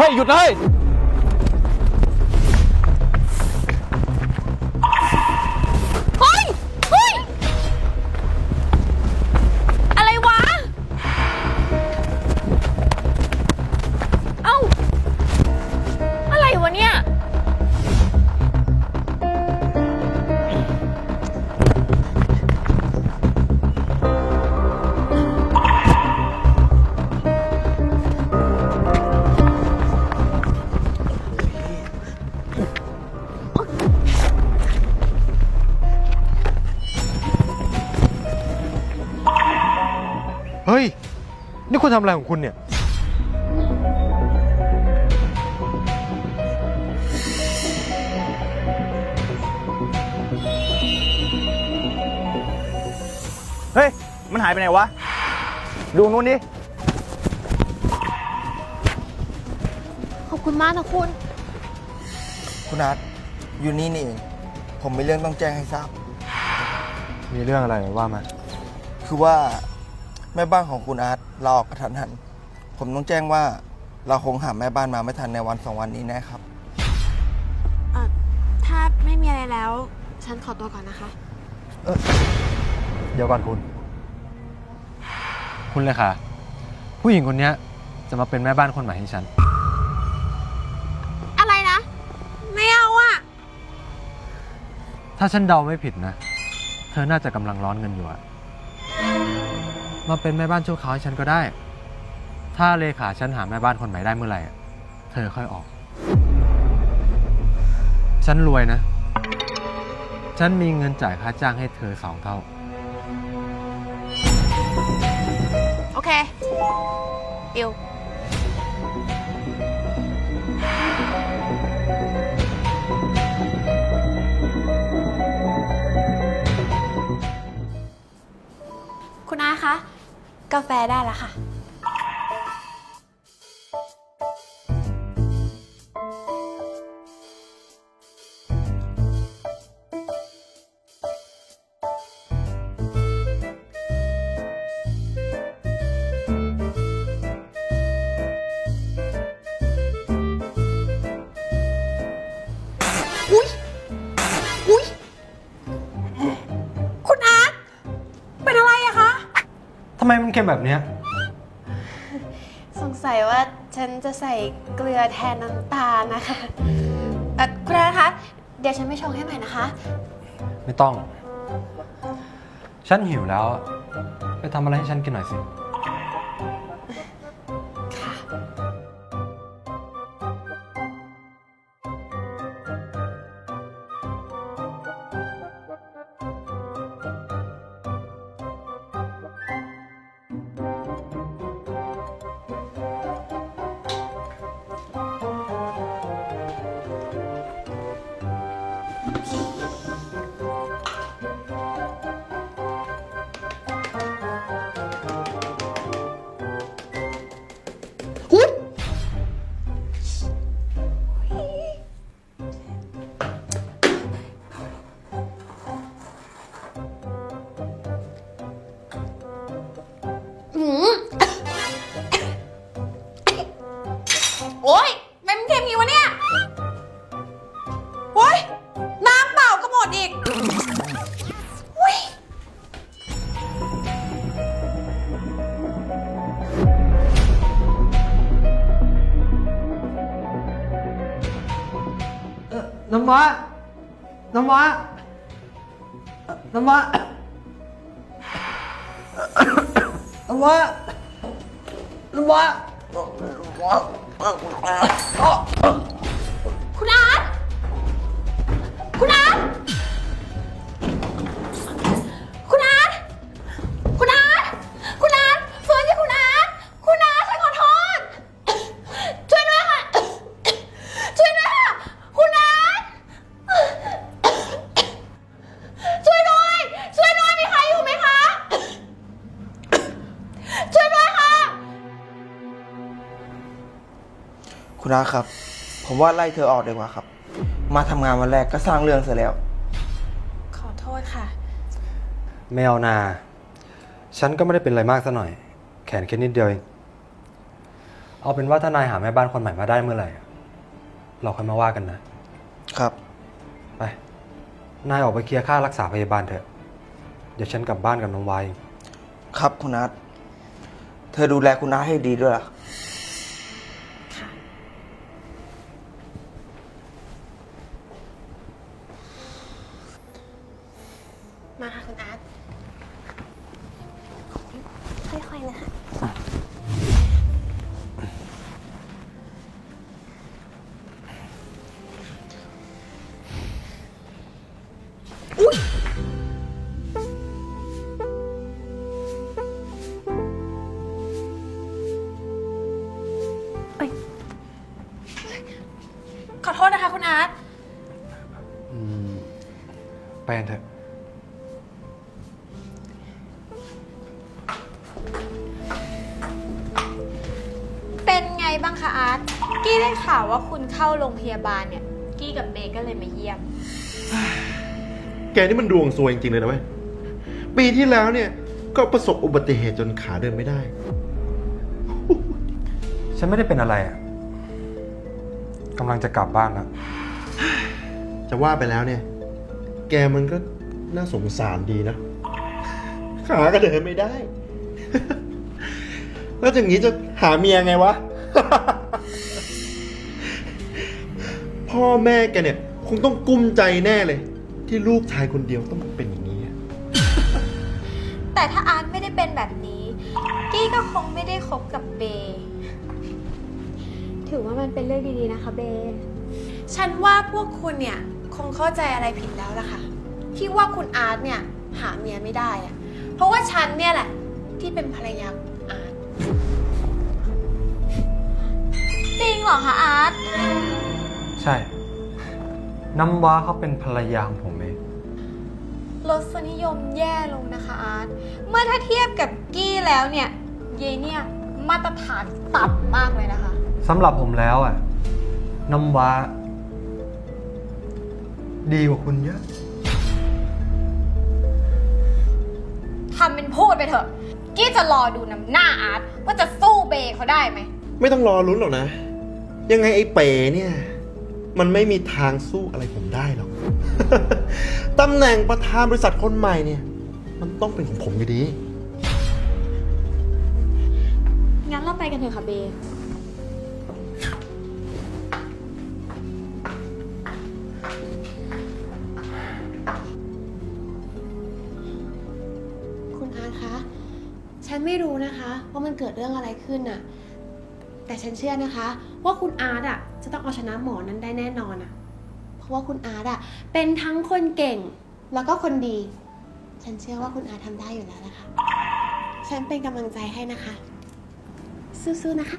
เฮ้ยหยุดเลย คุณทำอะไรของคุณเนี่ย เฮ้ย มันหายไปไหนวะ ดูนู้นดิ ขอบคุณมากนะคุณ คุณอาร์ตอยู่นี่นี่เอง ผมมีเรื่องต้องแจ้งให้ทราบ มีเรื่องอะไรว่ามา คือว่า แม่บ้านของคุณอาร์ตลาออกกระทันหัน ผมต้องแจ้งว่าเราคงหาแม่บ้านมาไม่ทันในวันสองวันนี้แน่ครับ เอ่อถ้าไม่มีอะไรแล้ว ฉันขอตัวก่อนนะคะ เดี๋ยวก่อนคุณ คุณเลยค่ะ ผู้หญิงคนเนี้ยจะมาเป็นแม่บ้านคนใหม่ให้ฉัน อะไรนะ ไม่เอาอะถ้าฉันเดาไม่ผิดนะ เธอน่าจะกำลังร้อนเงินอยู่อะ มาเป็นแม่บ้านชั่วคราวให้ฉันก็ได้ ถ้าเลขาฉันหาแม่บ้านคนใหม่ได้เมื่อไหร่อะเธอค่อยออก ฉันรวยนะ ฉันมีเงินจ่ายค่าจ้างให้เธอสองเท่า โอเคดิวคุณอาคะ กาแฟได้แล้วค่ะ ทำไมมันเค็มแบบเนี้ยสงสัยว่าฉันจะใส่เกลือแทนน้ำตาลนะคะเอ่อคุณอาร์ตคะ เดี๋ยวฉันไปชงให้ใหม่นะคะ ไม่ต้อง ฉันหิวแล้ว ไปทำอะไรให้ฉันกินหน่อยสิ น้ำวะน้ำวะน้ำวะน้ำวะน้ำวะคุณอาร์ตคุณอาร์ต คุณอาร์ตครับ ผมว่าไล่เธอออกดีกว่าครับ มาทำงานวันแรกก็สร้างเรื่องเสียแล้ว ขอโทษค่ะ ไม่เอานา ฉันก็ไม่ได้เป็นอะไรมากซะหน่อย แขนแค่นิดเดียวเอง เอาเป็นว่าถ้านายหาแม่บ้านคนใหม่มาได้เมื่อไหร่อะเราค่อยมาว่ากันนะ ครับ ไป นายออกไปเคลียร์ค่ารักษาพยาบาลเถอะ เดี๋ยวฉันกลับบ้านกับน้องวายครับคุณอาร์ตเธอดูแลคุณอาร์ตให้ดีด้วยล่ะ มาค่ะคุณอาร์ต ค่อยๆ นะคะขอโทษนะคะคุณอาร์ตไปกันเถอะ บ้างคะอาร์ตกี้ได้ข่าวว่าคุณเข้าโรงพยาบาลเนี่ย กี้กับเบย์ก็เลยมาเยี่ยม แกนี่มันดวงซวยจริงๆเลยนะเว้ย ปีที่แล้วเนี่ยก็ประสบอุบัติเหตุจนขาเดินไม่ได้ ฉันไม่ได้เป็นอะไรอะกำลังจะกลับบ้านแล้ว จะว่าไปแล้วเนี่ย แกมันก็น่าสงสารดีนะ ขาก็เดินไม่ได้ แล้วอย่างนี้จะหาเมียไงวะ พ่อแม่แกเนี่ย คงต้องกุ้มใจแน่เลย ที่ลูกชายคนเดียวต้องเป็นอย่างนี้อะแต่ถ้าอาร์ตไม่ได้เป็นแบบนี้ กี้ก็คงไม่ได้คบกับเบย์ถือว่ามันเป็นเรื่องดีๆนะคะเบย์ฉันว่าพวกคุณเนี่ยคงเข้าใจอะไรผิดแล้วล่ะค่ะที่ว่าคุณอาร์ตเนี่ยหาเมียไม่ได้อะเพราะว่าฉันเนี่ยแหละที่เป็นภรรยาของอาร์ตจ ริงเหรอคะอาร์ตใช่ น้ำว้าเขาเป็นภรรยาของผมเองรสนิยมแย่ลงนะคะอาร์ตเมื่อถ้าเทียบกับกี้แล้วเนี่ย เยเนี่ยมาตรฐานต่ำมากเลยนะคะ สำหรับผมแล้วอะ น้ำว้า ดีกว่าคุณเยอะ ทำเป็นพูดไปเถอะ กี้จะรอดูน้ำหน้าอาร์ตว่าจะสู้เบย์เขาได้ไหม ไม่ต้องรอลุ้นหรอกนะ ยังไงไอ้เป๋เนี่ย มันไม่มีทางสู้อะไรผมได้หรอก ตำแหน่งประธานบริษัทคนใหม่เนี่ย มันต้องเป็นของผมอยู่ดี งั้นเราไปกันเถอะค่ะเบย์คุณอาร์ตคะ ฉันไม่รู้นะคะว่ามันเกิดเรื่องอะไรขึ้นน่ะ แต่ฉันเชื่อนะคะ ว่าคุณอาร์ตอะจะต้องเอาชนะหมอนั้นได้แน่นอนอะ เพราะว่าคุณอาร์ตอะเป็นทั้งคนเก่งแล้วก็คนดี ฉันเชื่อว่าคุณอาร์ตทำได้อยู่แล้วนะคะ ฉันเป็นกำลังใจให้นะคะ สู้ๆนะคะ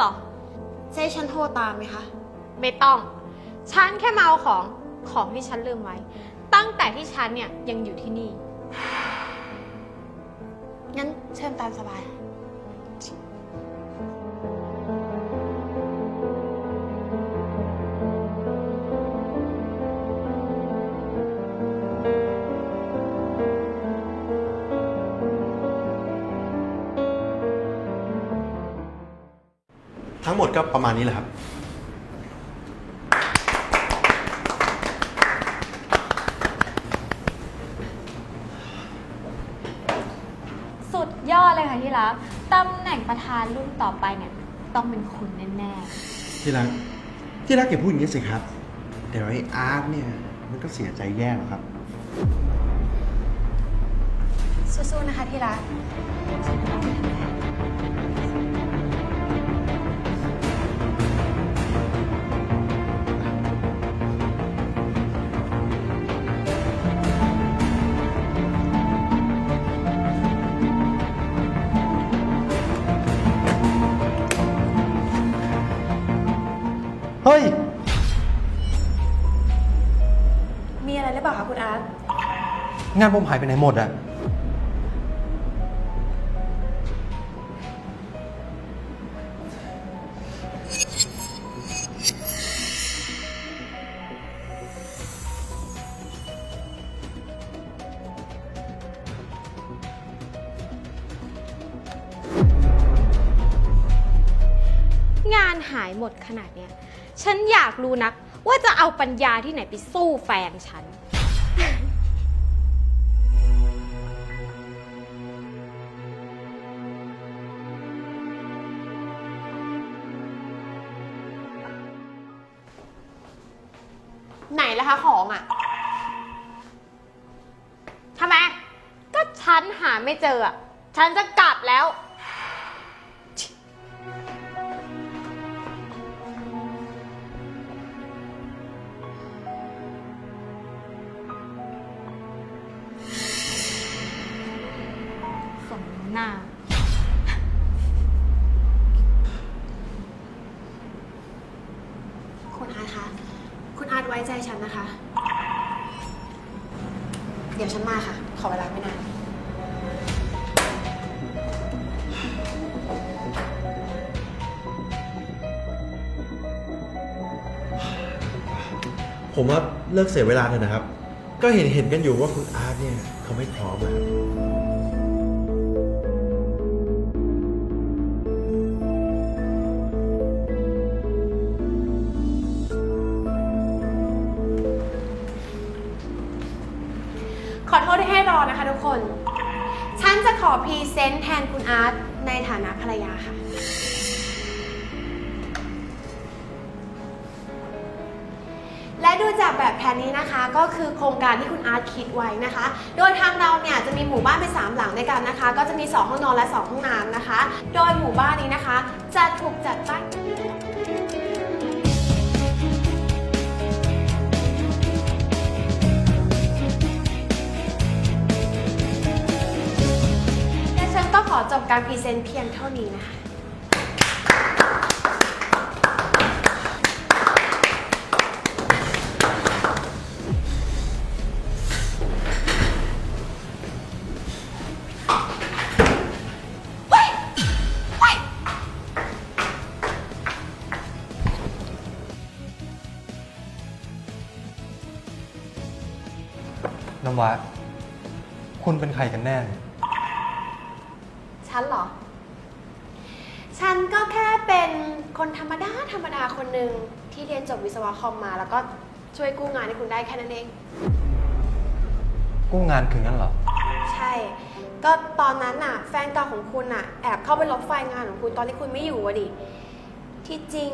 เหรอ จะให้ฉันโทรตามไหมคะ ไม่ต้อง ฉันแค่มาเอาของของที่ฉันลืมไว้ ตั้งแต่ที่ฉันเนี่ยยังอยู่ที่นี่ งั้นเชิญตามสบาย ทั้งหมดก็ประมาณนี้แหละครับ สุดยอดเลยค่ะที่รักตำแหน่งประธานรุ่นต่อไปเนี่ย ต้องเป็นคุณแน่ที่รักที่รักอย่าพูดอย่างนี้สิครับเดี๋ยวไอ้อาร์ตเนี่ยมันก็เสียใจแย่หรอกครับสู้ๆนะคะที่รัก ฮ้ย มีอะไรหรือเปล่าคะคุณอาร์ตงานผมหายไปไหนหมดอะงานหายหมดขนาดเนี้ย ฉันอยากรู้นัก ว่าจะเอาปัญญาที่ไหนไปสู้แฟนฉัน ไหนล่ะคะของอะ ทำไม ก็ฉันหาไม่เจออะฉันจะกลับแล้ว ผมว่าเลิกเสียเวลาเถอะนะครับ ก็เห็นเห็นกันอยู่ว่าคุณอาร์ตเนี่ยเขาไม่พร้อมอะครับขอโทษที่ให้รอนะคะทุกคน ฉันจะขอพรีเซนต์แทนคุณอาร์ตในฐานะภรรยาค่ะ ดูจากแบบแผนนี้นะคะก็คือโครงการที่คุณอาร์ตคิดไว้นะคะ โดยทางเราเนี่ยจะมีหมู่บ้านเป็น3หลังด้วยกันนะคะ ก็จะมี 2 ห้องนอนและ 2 ห้องน้ำนะคะ โดยหมู่บ้านนี้นะคะ จะถูกจัดตั้งและฉันก็ขอจบการพรีเซนต์เพียงเท่านี้นะคะ น้ำว้าคุณเป็นใครกันแน่ ฉันเหรอ ฉันก็แค่เป็นคนธรรมดา ธรรมดาคนหนึ่งที่เรียนจบวิศวะคอมมา แล้วก็ช่วยกู้งานให้คุณได้แค่นั้นเอง กู้งานคืองั้นเหรอ ใช่ ก็ตอนนั้นน่ะ แฟนเก่าของคุณน่ะ แอบเข้าไปลบไฟล์งานของคุณตอนที่คุณไม่อยู่อะดิ ที่จริง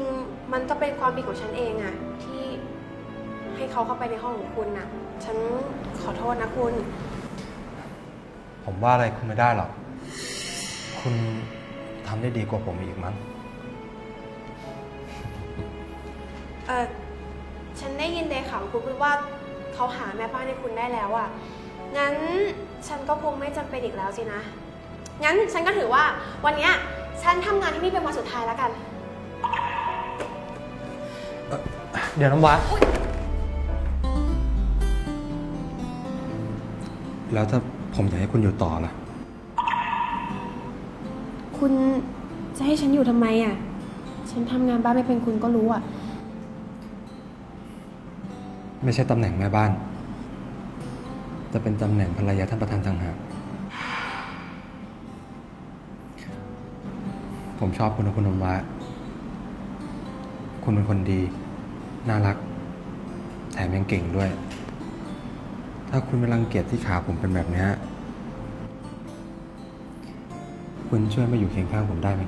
มันก็เป็นความผิดของฉันเองอะที่ให้ เขาเข้าไปในห้องของคุณน่ะ ฉันขอโทษนะคุณ ผมว่าอะไรคุณไม่ได้หรอก คุณทำได้ดีกว่าผมอีกมั้ง เออฉันได้ยินในข่าวคุณพูดว่าเขาหาแม่บ้านให้คุณได้แล้วอะ่ะงั้นฉันก็คงไม่จำเป็นอีกแล้วสินะ งั้นฉันก็ถือว่าวันเนี้ยฉันทำงานที่นี่เป็นวันสุดท้ายแล้วกัน เดี๋ยวน้ำว้า แล้วถ้าผมอยากให้คุณอยู่ต่อล่ะ คุณจะให้ฉันอยู่ทำไมอะ่ะ ฉันทำงานบ้านไม่เป็นคุณก็รู้อะ ไม่ใช่ตำแหน่งแม่บ้าน จะเป็นตำแหน่งภรรยาท่านประธานต่างหากผมชอบคุณนะคุณนมวะคุณเป็นคนดี น่ารัก แถมยังเก่งด้วย ถ้าคุณไม่รังเกียจที่ขาผมเป็นแบบเนี้ยคุณช่วยมาอยู่เคียงข้างผมได้ไหม